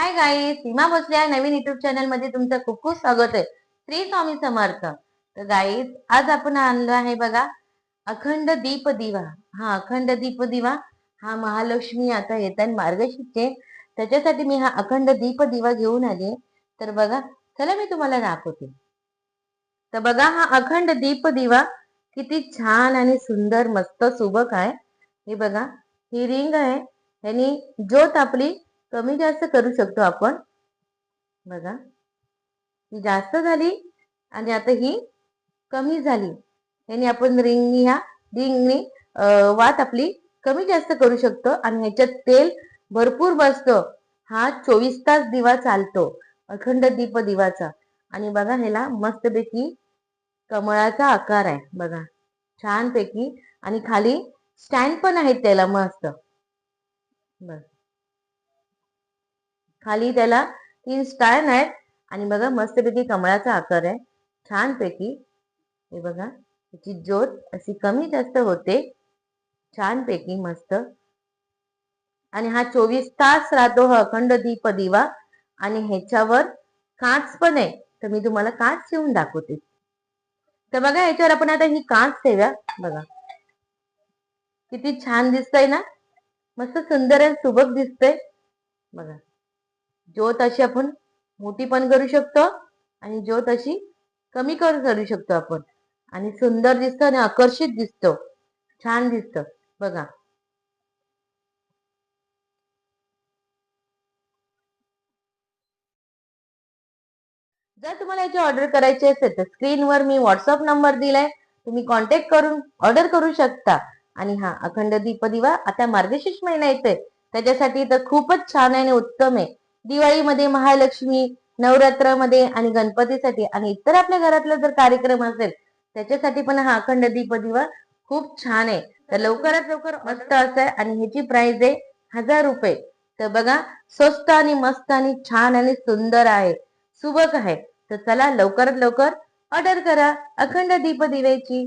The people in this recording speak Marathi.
हाय गाई सीमा भोसले या नवीन युट्यूब चॅनलमध्ये तुमचं खूप खूप स्वागत आहे. श्री स्वामी समर्थ. तर गाईज आज आपण आणलो आहे बघा अखंड दीप दिवा. हा अखंड दीप दिवा हा महालक्ष्मी आता येत आहे त्याच्यासाठी मी हा अखंड दीप दिवा घेऊन आले. तर बघा चला मी तुम्हाला दाखवते. तर बघा हा अखंड दीप दिवा किती छान आणि सुंदर मस्त सुबक आहे हे बघा ही रिंग आहे. यांनी ज्योत आपली कमी जास्त करू शकतो आपण. बघा. ही जास्त झाली आणि आता ही कमी झाली. याने आपण रिंगनी ह्या रिंगनी वात आपली कमी जास्त करू शकतो आणि ह्याच्यात तेल भरपूर बसतं. हा चोवीस तास दिवा चालतो. अखंड दीप दिवाचा. आणि बघा ह्याला मस्तपैकी कमळाचा आकार आहे. बघा. छानपैकी. आणि खाली स्टँड पण आहेत त्याला मस्त. बस. खाली त्याला तीन स्टँड आहेत आणि बघा मस्तपैकी कमळाचा आकार आहे. छानपैकी. हे बघा त्याची ज्योत अशी कमी जास्त होते. छानपैकी मस्त. आणि हा चोवीस तास राहतो हा अखंड दीप दिवा. आणि ह्याच्यावर काच पण आहे. तर मी तुम्हाला काच ठेवून दाखवते. तर बघा याच्यावर आपण आता ही काच ठेव्या. बघा. किती छान दिसतंय ना? मस्त सुंदर आणि सुबक दिसतंय. बघा. ज्योत अशी आपण मोठी पण करू शकतो आणि ज्योत अशी कमी करू शकतो आपण. आणि सुंदर दिसतं आणि आकर्षित दिसतो. छान दिसतं. बघा. जर तुम्हाला याची ऑर्डर करायची असेल तर स्क्रीनवर मी व्हॉट्सअप नंबर दिलाय. तुम्ही कॉन्टॅक्ट करून ऑर्डर करू शकता. आणि हा अखंड दीपदिवा आता मार्गशीर्ष महिना येतोय. त्याच्यासाठी तर खूपच छान आहे आणि उत्तम आहे. दिवाळीमध्ये महालक्ष्मी नवरात्रामध्ये आणि गणपतीसाठी आणि इतर आपल्या घरातला जर कार्यक्रम असेल त्याच्यासाठी पण हा अखंड दीप दिवा खूप छान आहे. तर लवकरात लवकर मस्त असं आहे आणि ह्याची प्राइस आहे हजार रुपये. तर बघा स्वस्त आणि मस्त आणि छान आणि सुंदर आहे. सुबक आहे. तर चला लवकरात लवकर ऑर्डर करा अखंड दीप दिव्याची.